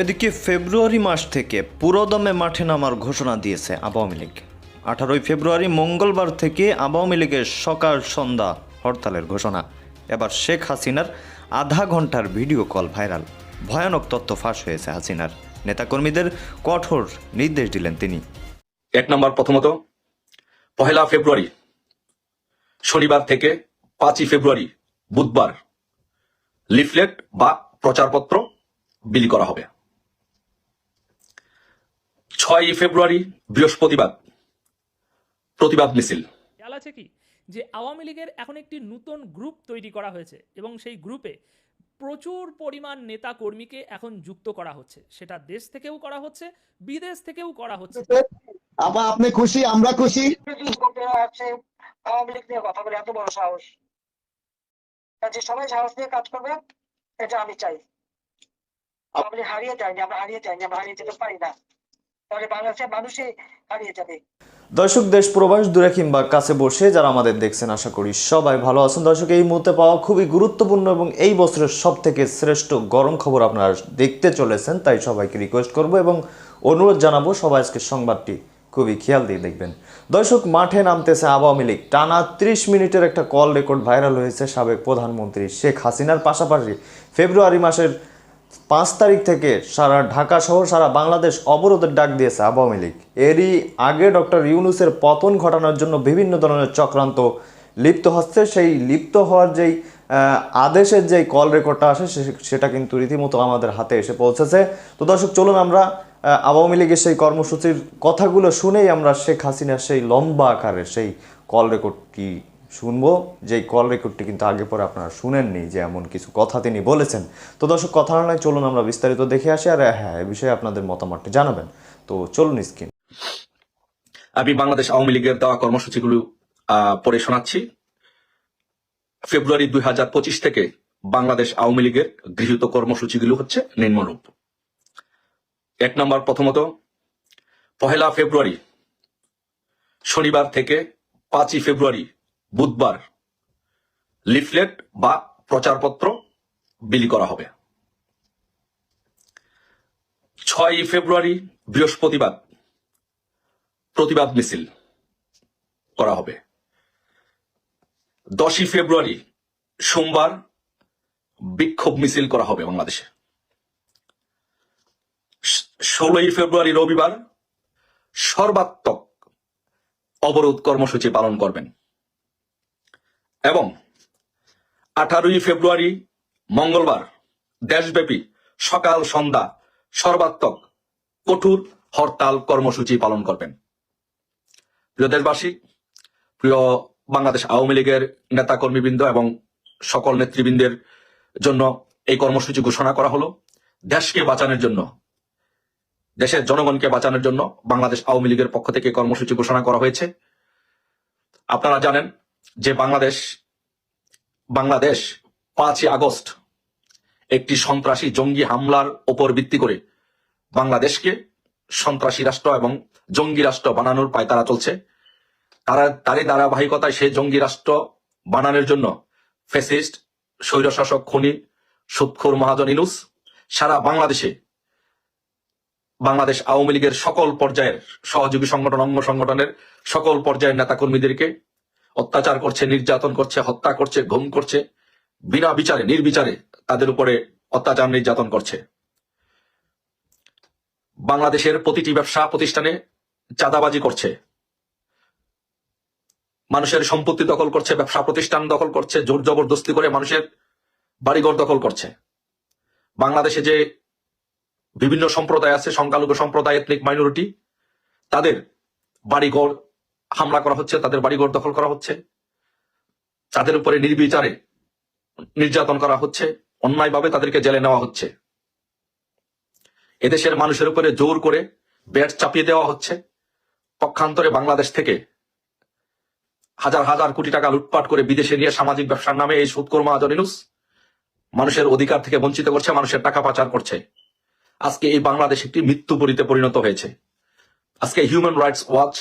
এদিকে ফেব্রুয়ারি মাস থেকে পুরোদমে মাঠে নামার ঘোষণা দিয়েছে আওয়ামী লীগ। আঠারোই ফেব্রুয়ারি মঙ্গলবার থেকে আওয়ামী লীগের সকাল সন্ধ্যা হরতালের ঘোষণা। এবার শেখ হাসিনার আধা ঘণ্টার ভিডিও কল ভাইরাল। ভয়ানক তথ্য ফাঁস হয়েছে হাসিনার। নেতাকর্মীদের কঠোর নির্দেশ দিলেন তিনি। এক নম্বর প্রথমত, পহেলা ফেব্রুয়ারি, শনিবার থেকে পাঁচই ফেব্রুয়ারি বুধবার লিফলেট বা প্রচারপত্র বিলি করা হবে। ছয়ই ফেব্রুয়ারি বৃহস্পতিবার। প্রতিবাদ মিছিল। খেয়াল আছে কি? যে আওয়ামী লীগের এখন একটি নতুন গ্রুপ তৈরি করা হয়েছে এবং সেই গ্রুপে প্রচুর পরিমাণ নেতা কর্মীকে এখন যুক্ত করা হচ্ছে। সেটা দেশ থেকেও করা হচ্ছে বিদেশ থেকেও করা হচ্ছে। আপা আপনি খুশি? আমরা খুশি? আওয়ামী লীগ নিয়ে কথা বলে এত বড় সাহস। যে সবাই সাহস নিয়ে কাজ করবে এটা আমি চাই। আওয়ামী লীগ হারিয়ে যায়নি আমরা হারিয়ে যাইনি আমরা হারিয়ে যেতে পারি না। তাহলে বাংলাদেশের মানুষই হারিয়ে যাবে। দর্শক, দেশ প্রবাস দূরে কিংবা কাছে বসে যারা আমাদের দেখছেন, আশা করি সবাই ভালো আছেন। দর্শক, এই মুহূর্তে পাওয়া খুবই গুরুত্বপূর্ণ এবং এই বছরের সব থেকে শ্রেষ্ঠ গরম খবর আপনারা দেখতে চলেছেন, তাই সবাইকে রিকোয়েস্ট করব এবং অনুরোধ জানাব, সবাই আজকে সংবাদটি খুবই খেয়াল দিয়ে দেখবেন। দর্শক, মাঠে নামতেছে আওয়ামী লীগ। টানা ত্রিশ মিনিটের একটা কল রেকর্ড ভাইরাল হয়েছে সাবেক প্রধানমন্ত্রী শেখ হাসিনার। পাশাপাশি ফেব্রুয়ারি মাসের পাঁচ তারিখ থেকে সারা ঢাকা সহ সারা বাংলাদেশ অবরোধের ডাক দিয়েছে আওয়ামী লীগ। এরই আগে ডক্টর ইউনুসের পতন ঘটানোর জন্য বিভিন্ন ধরনের চক্রান্ত লিপ্ত হচ্ছে। সেই লিপ্ত হওয়ার যেই আদেশের যেই কল রেকর্ডটা আসে সেটা কিন্তু রীতিমতো আমাদের হাতে এসে পৌঁছেছে। তো দর্শক, চলুন আমরা আওয়ামী লীগের সেই কর্মসূচির কথাগুলো শুনেই আমরা শেখ হাসিনার সেই লম্বা আকারের সেই কল রেকর্ডটি শুনব। যেই কল রেকর্ডটি কিন্তু আগে পরে আপনারা শুনেননি যে এমন কিছু কথা তিনি বলেছেন। তো দর্শক, কথা নয় চলুন আমরা বিস্তারিত দেখে আসি আর হ্যাঁ এ বিষয়ে আপনাদের মতামতটি জানাবেন। তো চলুন স্ক্রিন আমি বাংলাদেশ আওয়ামী লীগের দেওয়া কর্মসূচিগুলো পড়ে শোনাচ্ছি। ফেব্রুয়ারি দুই হাজার পঁচিশ থেকে বাংলাদেশ আওয়ামী লীগের গৃহীত কর্মসূচিগুলো হচ্ছে নিম্নরূপ। এক নম্বর প্রথমত, পহেলা ফেব্রুয়ারি, শনিবার থেকে পাঁচই ফেব্রুয়ারি বুধবার লিফলেট বা প্রচারপত্র বিলি করা হবে। ছয় ফেব্রুয়ারি বৃহস্পতিবার প্রতিবাদ মিছিল করা হবে। দশই ফেব্রুয়ারি সোমবার বিক্ষোভ মিছিল করা হবে বাংলাদেশে। ষোলোই ফেব্রুয়ারি রবিবার সর্বাত্মক অবরোধ কর্মসূচি পালন করবেন এবং আঠারোই ফেব্রুয়ারি, মঙ্গলবার, দেশব্যাপী সকাল সন্ধ্যা সর্বাত্মক কঠোর হরতাল কর্মসূচি পালন করবেন। প্রিয় দেশবাসী, প্রিয় বাংলাদেশ আওয়ামী লীগের নেতা কর্মীবৃন্দ এবং সকল নেতৃবৃন্দের জন্য এই কর্মসূচি ঘোষণা করা হলো। দেশকে বাঁচানোর জন্য, দেশের জনগণকে বাঁচানোর জন্য বাংলাদেশ আওয়ামী লীগের পক্ষ থেকে কর্মসূচি ঘোষণা করা হয়েছে। আপনারা জানেন যে বাংলাদেশ বাংলাদেশ পাঁচই আগস্ট একটি সন্ত্রাসী জঙ্গি হামলার উপর ভিত্তি করে বাংলাদেশকে সন্ত্রাসী রাষ্ট্র এবং জঙ্গি রাষ্ট্র বানানোর পায়তারা চলছে। তারা, তারই ধারাবাহিকতায় সেই জঙ্গি রাষ্ট্র বানানোর জন্য ফেসিস্ট স্বৈরশাসক খনি সুৎখোর মহাজন ইনুস সারা বাংলাদেশে, বাংলাদেশ আওয়ামী লীগের সকল পর্যায়ের সহযোগী সংগঠন, অঙ্গ সংগঠনের সকল পর্যায়ের নেতাকর্মীদেরকে অত্যাচার করছে, নির্যাতন করছে, হত্যা করছে, ঘুম করছে, বিনা বিচারে, নির্বিচারে তাদের উপরে অত্যাচার, নির্যাতন করছে। বাংলাদেশের প্রতিটি ব্যবসা প্রতিষ্ঠানে চাঁদাবাজি করছে। মানুষের সম্পত্তি দখল করছে, ব্যবসা প্রতিষ্ঠান দখল করছে, জোর জবরদস্তি করে মানুষের বাড়িঘর দখল করছে। বাংলাদেশে যে বিভিন্ন সম্প্রদায় আছে, সংখ্যালঘু সম্প্রদায় এথনিক মাইনরিটি তাদের বাড়িঘর হামলা করা হচ্ছে, তাদের বাড়িঘর দখল করা হচ্ছে, তাদের উপরে নির্বিচারে নির্যাতন করা হচ্ছে, অন্যায়ভাবে তাদেরকে জেলে নেওয়া হচ্ছে। এদেশের মানুষের উপরে জোর করে ব্যাট চাপিয়ে দেওয়া হচ্ছে। পক্ষান্তরে বাংলাদেশ থেকে হাজার হাজার কোটি টাকা লুটপাট করে বিদেশে নিয়ে সামাজিক ব্যবসার নামে এই সুৎকর মহাজনিনুস মানুষের অধিকার থেকে বঞ্চিত করছে, মানুষের টাকা পাচার করছে। আজকে এই বাংলাদেশ একটি মৃত্যুপুরীতে পরিণত হয়েছে। আজকে হিউম্যান রাইটস ওয়াচ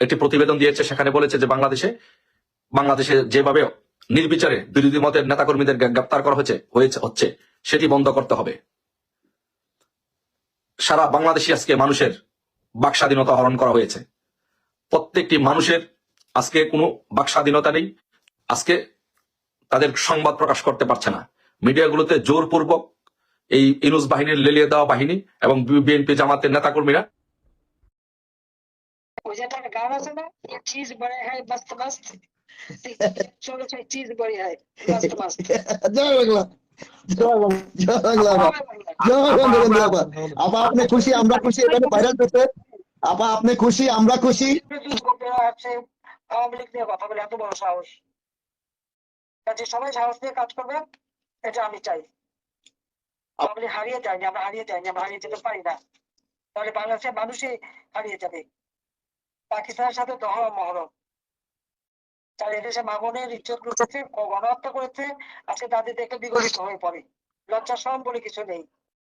একটি প্রতিবেদন দিয়েছে, সেখানে বলেছে যে বাংলাদেশে বাংলাদেশে যেভাবে নির্বিচারে বিরোধী মতের নেতাকর্মীদের গ্রেপ্তার করা হয়েছে হয়েছে, হচ্ছে, সেটি বন্ধ করতে হবে। সারা বাংলাদেশে আজকে মানুষের বাক স্বাধীনতা হরণ করা হয়েছে। প্রত্যেকটি মানুষের আজকে কোনো বাক স্বাধীনতা নেই, আজকে তাদের সংবাদ প্রকাশ করতে পারছে না। মিডিয়াগুলোতে জোরপূর্বক এই ইনুস বাহিনীর লেলিয়ে দেওয়া বাহিনী এবং বিএনপি জামাতের নেতাকর্মীরা আপনি খুশি আমরা খুশি এখানে ভাইরাল আপা আপনি খুশি আমরা খুশি। বড় সাহস। সবাই সাহস নিয়ে কাজ করবে এটা আমি চাই। হারিয়ে যায়নি আমরা হারিয়ে যায়নি আমরা হারিয়ে যেতে পারি না। তাহলে বাংলাদেশের মানুষই হারিয়ে যাবে। পাকিস্তানের সাথে দহরম মহরম। তার এদেশে মামনের ইজ্জত লুটেছে গণহত্যা করেছে আজকে তাদের দেখে বিগলিত হয়ে পড়ে। লজ্জা শরম বলে কিছু নেই।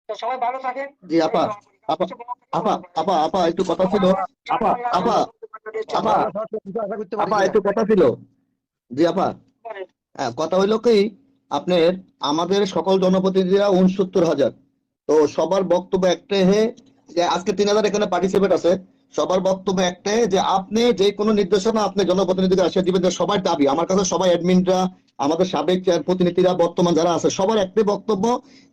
তো সবাই ভালো থাকেন। জি আপা আপা আপা আপা আপা একটু কথা ছিল। আপা আপা আপা আপা একটু কথা ছিল। জি আপা। হ্যাঁ কথা হইল কি আপনার আমাদের সকল জনপ্রতিনিধিরা উনসত্তর হাজার। তো সবার বক্তব্য একটাই হে যে আজকে তিন হাজার এখানে পার্টিসিপেট আছে। সবার বক্তব্য একটাই যে আপনি যে কোনো নির্দেশনা আপনি জনপ্রতিনিধিকে আসে দিবেন সবার দাবি। আমার কাছে সবাই অ্যাডমিনরা আমাদের সাবেক প্রতিনিধিরা, বর্তমান যারা আছে, সবার একটাই বক্তব্য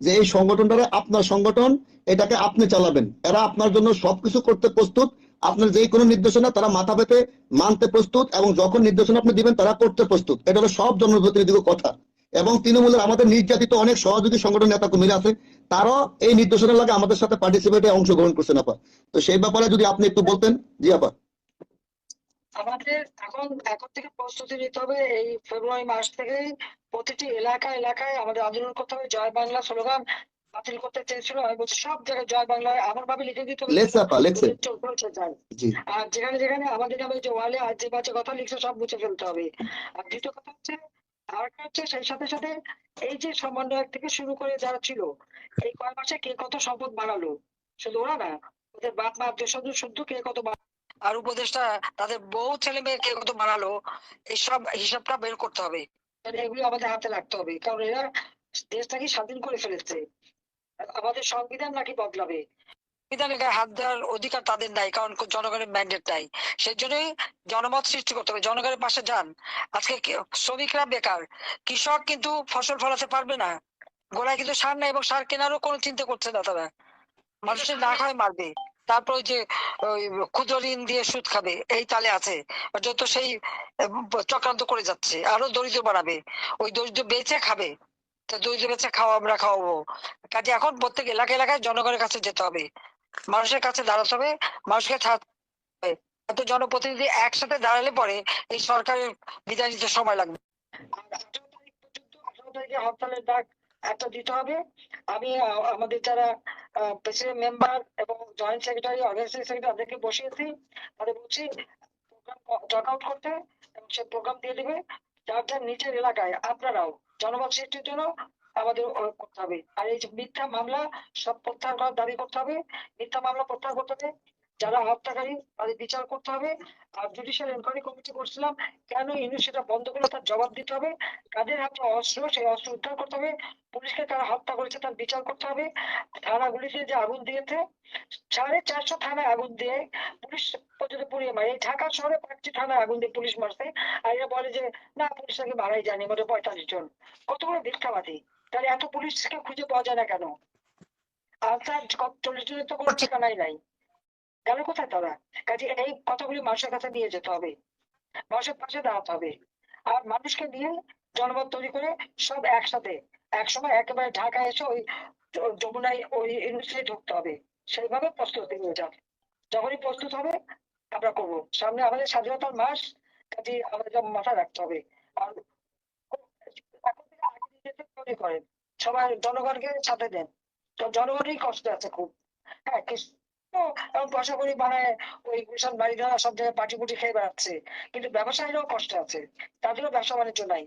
যে এই সংগঠনটা আপনার সংগঠন, এটাকে আপনি চালাবেন। এরা আপনার জন্য সবকিছু করতে প্রস্তুত। আপনার যে কোনো নির্দেশনা তারা মাথা পেতে মানতে প্রস্তুত এবং যখন নির্দেশনা আপনি দিবেন, তারা করতে প্রস্তুত। এটা হলো সব জনপ্রতিনিধির কথা। এবং তৃণমূলের আমাদের নির্যাতিত অনেক সহযোগী সংগঠন নেতা কর্মীরা আছে তারাও এই নির্দেশনা লাগে আমাদের সাথে পার্টিসিপেটে অংশগ্রহণ করছেন আপা। তো সেই ব্যাপারে যদি আপনি একটু বলতেন জি আপা। আমাদের এখন এখন থেকে প্রস্তুতি নিতে হবে এই ফেব্রুয়ারি মাস থেকেই প্রতিটি এলাকা এলাকায় আমাদের আন্দোলন করতে হবে জয় বাংলা স্লোগান বাতিল করতে চেয়েছিল। আমি বলছি সব জায়গায় জয় বাংলা এমন ভাবে লিখে দিতে আর যেখানে যেখানে আমাদের নামে যে ওয়ালে আর যে বাজে কথা লিখছে সব মুছে ফেলতে হবে। আর দ্বিতীয় কথা হচ্ছে আর একটা হচ্ছে সেই সাথে সাথে এই যে সমন্বয়ক থেকে শুরু করে যারা ছিল, এই কয় মাসে কে কত সম্পদ বাড়ালো? শুধু ওরা না, ওদের বাপ মা আত্মীয় স্বজন শুদ্ধ কে কত আর উপদেশটা তাদের বউ, ছেলে মেয়ে কে কত বাড়ালো? এইসব হিসাবটা বের করতে হবে। এগুলো আমাদের হাতে রাখতে হবে, কারণ এরা দেশটাকে স্বাধীন করে ফেলেছে। আমাদের সংবিধান নাকি বদলাবে? সংবিধানে গায়ে হাত দেওয়ার অধিকার তাদের নাই কারণ জনগণের ম্যান্ডেট নাই। সেই জন্যই জনমত সৃষ্টি করতে হবে। জনগণের পাশে যান। আজকে শ্রমিকরা বেকার। কৃষক কিন্তু ফসল ফলাতে পারবে না। গোড়ায় কিন্তু সার নাই এবং সার কেনারও কোনো চিন্তা করছে না তারা। মানুষের না খায় মারবে। তারপর যে ওই ক্ষুদ্র ঋণ দিয়ে সুদ খাবে এই তালে আছে। যত সেই চক্রান্ত করে যাচ্ছে। আরও দরিদ্র বানাবে ওই দরিদ্র বেচে খাবে। তো দরিদ্র বেচে খাওয়া আমরা খাওয়াবো। কাজে এখন প্রত্যেক এলাকা এলাকায় জনগণের কাছে যেতে হবে। মানুষের কাছে দাঁড়াতে হবে, মানুষকে ছাড়তে হবে। এত জনপ্রতিনিধি একসাথে দাঁড়ালে পরে এই সরকারের বিদায় নিতে সময় লাগবে। হরতালের ডাক একটা দিতে হবে। আমি আমাদের যারা প্রেসিডেন্ট মেম্বার এবং জয়েন্ট সেক্রেটারি অর্গানাইজেশন সেক্রেটারি তাদেরকে বসিয়েছি তাদের বলছি প্রোগ্রাম টক আউট করতে এবং সে প্রোগ্রাম দিয়ে দেবে। যার যার নিচের এলাকায়, আপনারাও জনমত সৃষ্টির জন্য আমাদের করতে হবে। আর এই যে মিথ্যা মামলা, সব প্রত্যাহার করার দাবি করতে হবে। মিথ্যা মামলা প্রত্যাহার করতে হবে। যারা হত্যাকারী, তাদের বিচার করতে হবে। আর জুডিশিয়াল এনকোয়ারি কমিটি করছিলাম, কেন ইউনিট সেটা বন্ধ করে তার জবাব দিতে হবে? কাদের হাতে অস্ত্র, সেই অস্ত্র উদ্ধার করতে হবে? পুলিশকে তারা হত্যা করেছে তার বিচার করতে হবে? থানাগুলিতে যে আগুন দিয়েছে, সাড়ে চারশো থানায় আগুন দিয়ে পুলিশ পর্যন্ত পুড়িয়ে মারে। ঢাকা শহরে পাঁচটি থানায় আগুন দিয়ে পুলিশ মারছে। আর এরা বলে যে, না, পুলিশ নাকি মারাই যায়নি মোটে পঁয়তাল্লিশ জন। কত বড় মিথ্যাবাদী। তাহলে এত পুলিশকে খুঁজে পাওয়া যায় না কেন? আর তার চল্লিশ জনের তো কোনো ঠিকানাই নাই। গেল কোথায় তারা? কাজে এই কথাগুলি মানুষের কাছে নিয়ে যেতে হবে। মানুষের পাশে দাঁড়াতে হবে। আর মানুষকে নিয়ে জনমত তৈরি করে সব একসাথে একসময় একেবারে ঢাকায় এসে ওই যমুনায় ওই ইউনিভার্সিটি ঢুকতে হবে। সেইভাবে প্রস্তুতি নিয়ে যাবে যখনই প্রস্তুত হবে আমরা করব। সামনে আমাদের স্বাধীনতার মাস কাজে আমাদের মাথায় রাখতে হবে। আর নিজেদের করেন। সবাই জনগণকে সাথে দেন। তো জনগণই কষ্ট আছে খুব। হ্যাঁ এখন পয়সা করি বানায় ওই গুলশান বাড়ি ধরা সব জায়গায় পাটি পুটি খেয়ে বেড়াচ্ছে। কিন্তু ব্যবসায়ীরাও কষ্ট আছে। তাদেরও ব্যবসা বাণিজ্য নাই।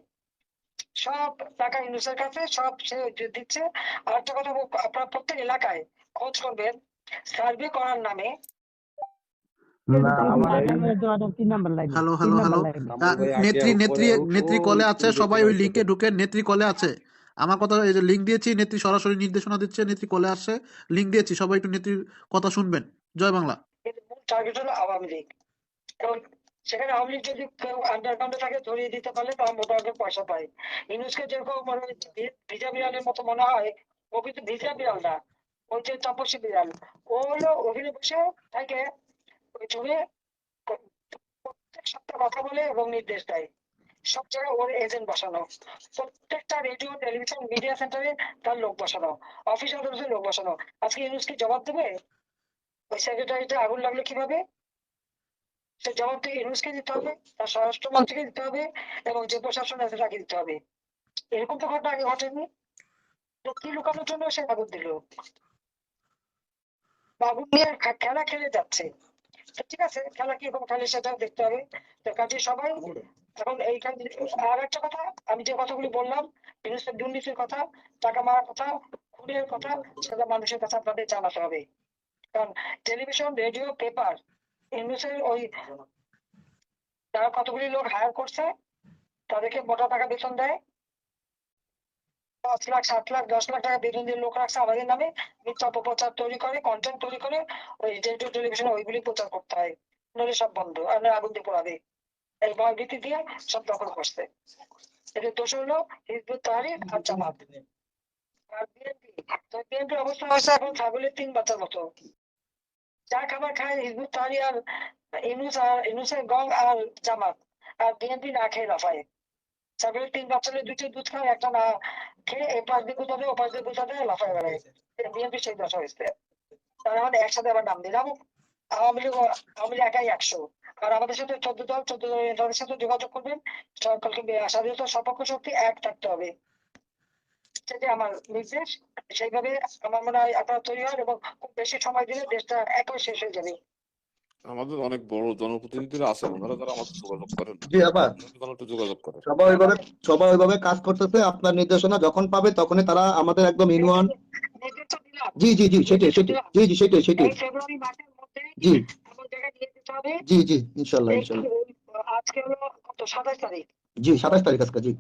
সব টাকা ইউনুসের কাছে সব সে দিচ্ছে। আর একটা কথা আপনারা প্রত্যেক এলাকায় খোঁজ করবেন সার্ভে করার নামে। Hello hello hello. নেত্রী নেত্রী নেত্রী কলে আছে? সবাই ওই লিঙ্কে ঢুকে নেত্রী কলে আছে? আমার কথা এই যে লিঙ্ক দিয়েছি, নেত্রী সরাসরি নির্দেশনা দিচ্ছে, নেত্রী কলে আসছে লিঙ্ক দিয়েছি, সবাই একটু নেত্রীর কথা শুনবেন। জয় বাংলা। টার্গেট হলো আওয়ামী লীগ। এবং সেখানে আওয়ামী লীগ যদি কেউ আন্ডারগ্রাউন্ডে থাকে, ধরিয়ে দিতে পারলে তারা মোটামুটি পয়সা পায় ইউনুসকে যেরকম মনে ভিজা বিড়ালের মতো মনে হয়, ও কিন্তু ভিজা বিড়াল না ওই যে তপসী বিড়াল। ও হলো ওখানে বসে থাকে, ওই জুড়ে প্রত্যেক সপ্তাহে কথা বলে এবং নির্দেশ দেয়। সব জায়গায় ওর এজেন্ট বসানো। প্রত্যেকটা রেডিও টেলিভিশন মিডিয়া সেন্টারে তার লোক বসানো। অফিস আদালতে লোক বসানো। আজকে ইউনুসকে জবাব দেবে? ওই সেক্রেটারিটা আগুন লাগল কীভাবে? সে ইউনুসকে দিতে হবে, তার দিতে হবে এবং যে প্রশাসন আছে তাকে দিতে হবে। এরকম তো ঘটনা আগে ঘটেনি। কি লুকানোর জন্য সে আগুন দিল। আগুন নিয়ে খেলা খেলে যাচ্ছে। ঠিক আছে, খেলা কি কীরকম খেলে সেটা দেখতে হবে। তো কাজে সবাই এখন এইখানে আর একটা কথা, আমি যে কথাগুলি বললাম ইউনুসের দুর্নীতির কথা, টাকা মারার কথা, খুনের কথা সেটা মানুষের কাছে আপনাদের জানাতে হবে। কারণ টেলিভিশন, রেডিও, পেপার ইউনুসের ওই যারা কতগুলি লোক হায়ার করছে, তাদেরকে মোটা টাকা বেতন দেয়। পাঁচ লাখ, সাত লাখ, দশ লাখ টাকা বেতন দিয়ে লোক রাখছে আমাদের নামে। মিথ্যা অপপ্রচার তৈরি করে কন্টেন্ট তৈরি করে, ওই রেডিও টেলিভিশনে ওইগুলি প্রচার করতে হয়। নইলে সব বন্ধ, আর আগুন দিয়ে পোড়াবে। এই দিয়ে সব দখল করছে। দোষ হলো হিজবুত আর জামাত। আর বিএনপি, তো অবস্থা হয়েছে এখন ছাগলের তিন বাচ্চার মতো। যা খাবার খায় হিজবুত আর ইনুস আর গং আর জামাত। আর বিএনপি না খেয়ে লাফায় ছাগলের তিন বাচ্চাদের দুটো দুধ খায়, একটা না খেয়ে এ পাশ দিয়ে গুতাতে ও দিয়ে লাফায় বেড়ায়। বিএনপি সেই দশা হয়েছে। তারা আমাদের একসাথে আবার নাম দিয়ে দিলাম আওয়ামী লীগ আওয়ামী লীগ একাই একশো। আর আমাদের সাথে চোদ্দ দল চোদ্দ দল নেতাদের সাথে যোগাযোগ করবেন। সকলকে স্বাধীনতা সপক্ষ শক্তি এক থাকতে হবে। সেটাই আমার নির্দেশ। সেইভাবে আমার মনে হয় আপনারা তৈরি হন এবং খুব বেশি সময় দিলে দেশটা একই শেষ হয়ে যাবে। আমাদের অনেক বড় জনপ্রতিনিধিরা আছেন ওনারা যারা আমাদের যোগাযোগ করেন। জি আবার। যোগাযোগ করেন। সবাই ওইভাবে সবাই ওইভাবে কাজ করতেছে আপনার নির্দেশনা যখন পাবে তখনই তারা আমাদের একদম। জি জি জি সেটাই সেটাই। জি জি সেটাই সেটাই। ফেব্রুয়ারি মাসের জি। এমন জায়গায় নিয়ে যেতে হবে। জি জি ইনশাল্লাহ এই- ইনশাল্লাহ আজকে হলো কত? তারিখ। জি সাতাশ তারিখ আজকে জি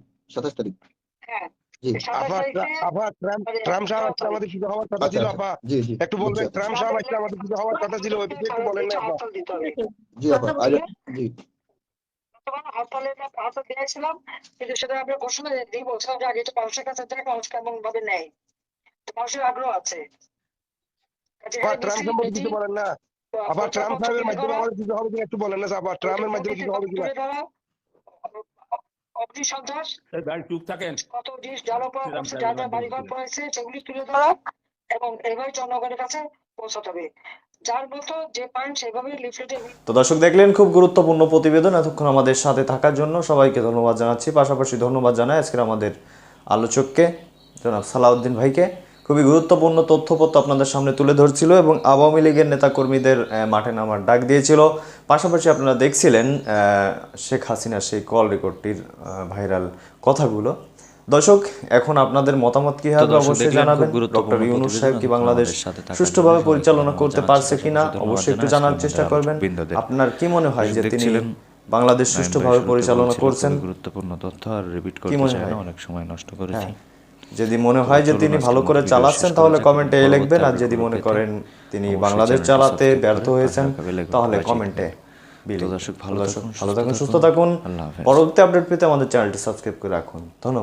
তারিখ। হ্যাঁ। জি। সাতাশ আপা তারিখে আপা ট্রাম্প ট্রাম্প সাহেব সতেরো আজকে আমাদের কিছু হওয়ার কথা ছিল আপা জি জি। একটু বলবেন বুঝছি। সাহেব আমাদের কিছু হওয়ার কথা ছিল ওই একটু বলেন না। আপা হরতাল দিতে হবে। জি আপা জি। বর্তমানে হরতালের হরতাল দিয়েছিলাম কিন্তু সেটা আমরা ঘোষণা দিয়ে বলছিলাম যে আগে মানুষের কাছে যাক মানুষ কেমন ভাবে নেয়। তো মানুষের আগ্রহ আছে। আপা ট্রাম্প সাহেবের মাধ্যমে আমাদের কিছু হবে কিনা একটু বলেন না আপা ট্রাম্পের মাধ্যমে কিছু হবে কিনা? তুলে ধরা, অগ্নি সন্ত্রাস কত জিনিস জ্বালা করছে যা যা বাড়িঘর পড়েছে সেগুলি তুলে ধরা এবং এইভাবে জনগণের কাছে পৌঁছাতে হবে। যার মতো যে পারেন সেভাবে লিফলেটে তো দর্শক দেখলেন খুব গুরুত্বপূর্ণ প্রতিবেদন। এতক্ষণ আমাদের সাথে থাকার জন্য সবাইকে ধন্যবাদ জানাচ্ছি। পাশাপাশি ধন্যবাদ জানাই আজকের আমাদের আলোচককে জনাব সালাউদ্দিন ভাইকে। খুবই গুরুত্বপূর্ণ তথ্যপত্র আপনাদের সামনে তুলে ধরছিল এবং আওয়ামী লীগের নেতাকর্মীদের মাঠে নামার ডাক দিয়েছিল। পাশাপাশি আপনারা দেখছিলেন শেখ হাসিনার সেই কল রেকর্ডটির ভাইরাল কথাগুলো। দর্শক এখন আপনাদের মতামত কি হবে অবশ্যই জানাবেন। ডক্টর ইউনুস সাহেব কি বাংলাদেশ সুষ্ঠুভাবে পরিচালনা করতে পারছে কিনা অবশ্যই একটু জানার চেষ্টা করবেন। আপনার কি মনে হয় যে তিনি বাংলাদেশ সুষ্ঠুভাবে পরিচালনা করছেন? গুরুত্বপূর্ণ তথ্য আর রিপিট করতে চাই না অনেক সময় নষ্ট করেছি। হ্যাঁ। যদি মনে হয় যে তিনি ভালো করে চালাচ্ছেন তাহলে কমেন্টে এ লিখবেন। আর যদি মনে করেন তিনি বাংলাদেশ চালাতে ব্যর্থ হয়েছেন তাহলে কমেন্টে দর্শক ভালো দর্শক থাকুন, ভালো থাকুন সুস্থ থাকুন। থাকুন। পরবর্তী আপডেট পেতে আমাদের চ্যানেলটি সাবস্ক্রাইব করে রাখুন। ধন্যবাদ।